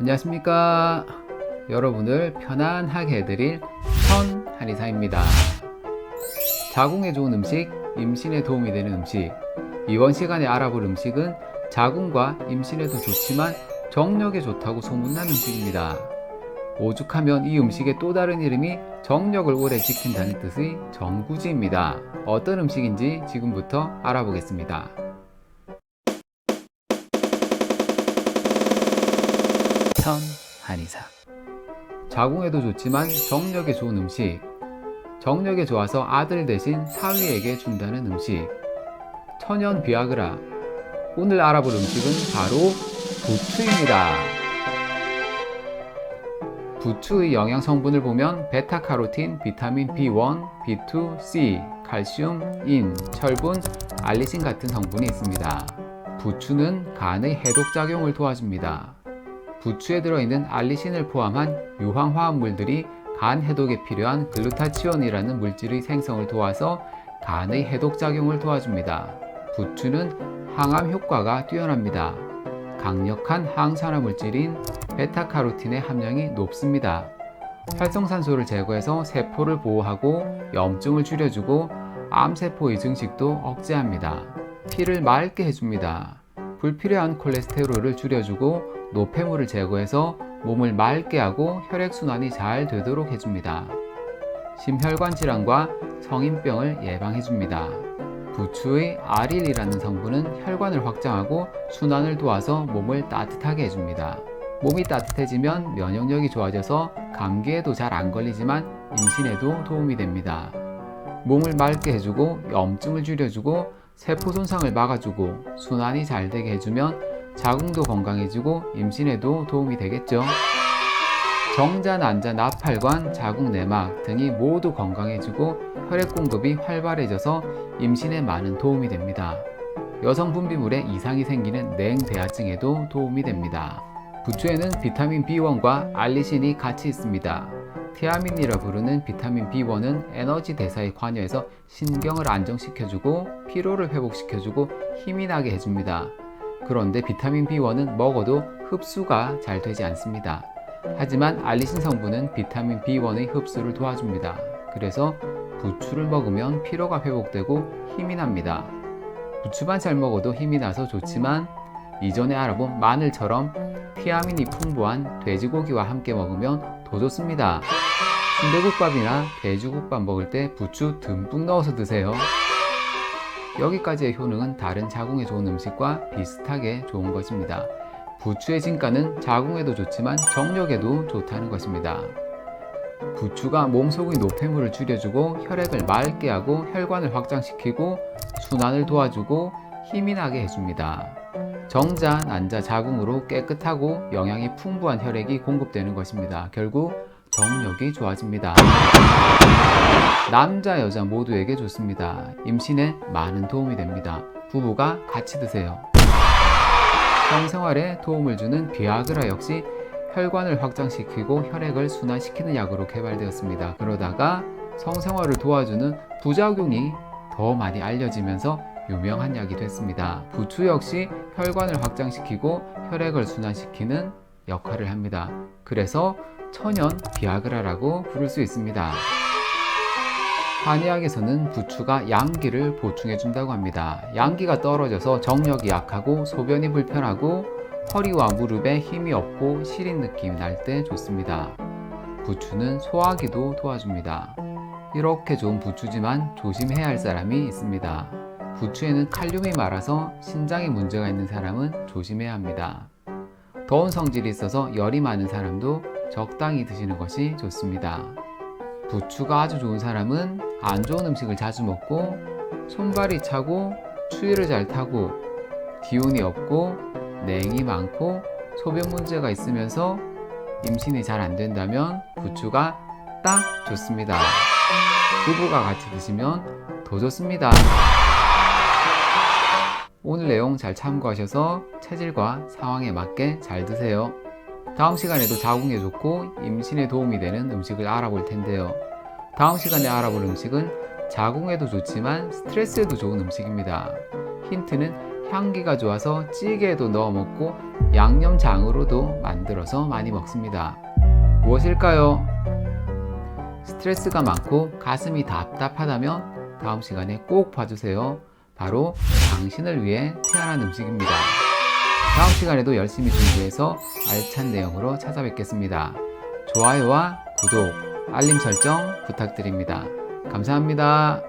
안녕하십니까. 여러분을 편안하게 해드릴 천 한의사입니다. 자궁에 좋은 음식, 임신에 도움이 되는 음식. 이번 시간에 알아볼 음식은 자궁과 임신에도 좋지만 정력에 좋다고 소문난 음식입니다. 오죽하면 이 음식의 또 다른 이름이 정력을 오래 지킨다는 뜻의 정구지입니다. 어떤 음식인지 지금부터 알아보겠습니다. 천 한의사. 자궁에도 좋지만 정력에 좋은 음식. 정력에 좋아서 아들 대신 사위에게 준다는 음식. 천연 비아그라. 오늘 알아볼 음식은 바로 부추입니다. 부추의 영양 성분을 보면 베타카로틴, 비타민 B1, B2, C, 칼슘, 인, 철분, 알리신 같은 성분이 있습니다. 부추는 간의 해독 작용을 도와줍니다. 부추에 들어있는 알리신을 포함한 유황 화합물들이 간 해독에 필요한 글루타치온이라는 물질의 생성을 도와서 간의 해독 작용을 도와줍니다. 부추는 항암 효과가 뛰어납니다. 강력한 항산화 물질인 베타카로틴의 함량이 높습니다. 활성산소를 제거해서 세포를 보호하고 염증을 줄여주고 암세포의 증식도 억제합니다. 피를 맑게 해줍니다. 불필요한 콜레스테롤을 줄여주고 노폐물을 제거해서 몸을 맑게 하고 혈액순환이 잘 되도록 해줍니다. 심혈관 질환과 성인병을 예방해줍니다. 부추의 아릴이라는 성분은 혈관을 확장하고 순환을 도와서 몸을 따뜻하게 해줍니다. 몸이 따뜻해지면 면역력이 좋아져서 감기에도 잘 안 걸리지만 임신에도 도움이 됩니다. 몸을 맑게 해주고 염증을 줄여주고 세포 손상을 막아주고 순환이 잘 되게 해주면 자궁도 건강해지고 임신에도 도움이 되겠죠. 정자, 난자, 나팔관, 자궁 내막 등이 모두 건강해지고 혈액 공급이 활발해져서 임신에 많은 도움이 됩니다. 여성 분비물에 이상이 생기는 냉대하증에도 도움이 됩니다. 부추에는 비타민 B1과 알리신이 같이 있습니다. 티아민이라 부르는 비타민 B1은 에너지 대사에 관여해서 신경을 안정시켜주고 피로를 회복시켜주고 힘이 나게 해줍니다. 그런데 비타민 B1은 먹어도 흡수가 잘 되지 않습니다. 하지만 알리신 성분은 비타민 B1의 흡수를 도와줍니다. 그래서 부추를 먹으면 피로가 회복되고 힘이 납니다. 부추만 잘 먹어도 힘이 나서 좋지만 이전에 알아본 마늘처럼 티아민이 풍부한 돼지고기와 함께 먹으면 더 좋습니다. 순대국밥이나 돼지국밥 먹을 때 부추 듬뿍 넣어서 드세요. 여기까지의 효능은 다른 자궁에 좋은 음식과 비슷하게 좋은 것입니다. 부추의 진가는 자궁에도 좋지만 정력에도 좋다는 것입니다. 부추가 몸속의 노폐물을 줄여주고 혈액을 맑게 하고 혈관을 확장시키고 순환을 도와주고 힘이 나게 해줍니다. 정자, 난자, 자궁으로 깨끗하고 영양이 풍부한 혈액이 공급되는 것입니다. 결국 정력이 좋아집니다. 남자, 여자 모두에게 좋습니다. 임신에 많은 도움이 됩니다. 부부가 같이 드세요. 성생활에 도움을 주는 비아그라 역시 혈관을 확장시키고 혈액을 순환시키는 약으로 개발되었습니다. 그러다가 성생활을 도와주는 부작용이 더 많이 알려지면서 유명한 약이 됐습니다. 부추 역시 혈관을 확장시키고 혈액을 순환시키는 역할을 합니다. 그래서 천연 비아그라라고 부를 수 있습니다. 한의학에서는 부추가 양기를 보충해 준다고 합니다. 양기가 떨어져서 정력이 약하고 소변이 불편하고 허리와 무릎에 힘이 없고 시린 느낌이 날 때 좋습니다. 부추는 소화기도 도와줍니다. 이렇게 좋은 부추지만 조심해야 할 사람이 있습니다. 부추에는 칼륨이 많아서 신장에 문제가 있는 사람은 조심해야 합니다. 더운 성질이 있어서 열이 많은 사람도 적당히 드시는 것이 좋습니다. 부추가 아주 좋은 사람은 안 좋은 음식을 자주 먹고 손발이 차고 추위를 잘 타고 기운이 없고 냉이 많고 소변 문제가 있으면서 임신이 잘 안 된다면 부추가 딱 좋습니다. 부부가 같이 드시면 더 좋습니다. 오늘 내용 잘 참고하셔서 체질과 상황에 맞게 잘 드세요. 다음 시간에도 자궁에 좋고 임신에 도움이 되는 음식을 알아볼 텐데요. 다음 시간에 알아볼 음식은 자궁에도 좋지만 스트레스에도 좋은 음식입니다. 힌트는 향기가 좋아서 찌개에도 넣어 먹고 양념장으로도 만들어서 많이 먹습니다. 무엇일까요? 스트레스가 많고 가슴이 답답하다면 다음 시간에 꼭 봐주세요. 바로 당신을 위해 태어난 음식입니다. 다음 시간에도 열심히 준비해서 알찬 내용으로 찾아뵙겠습니다. 좋아요와 구독, 알림 설정 부탁드립니다. 감사합니다.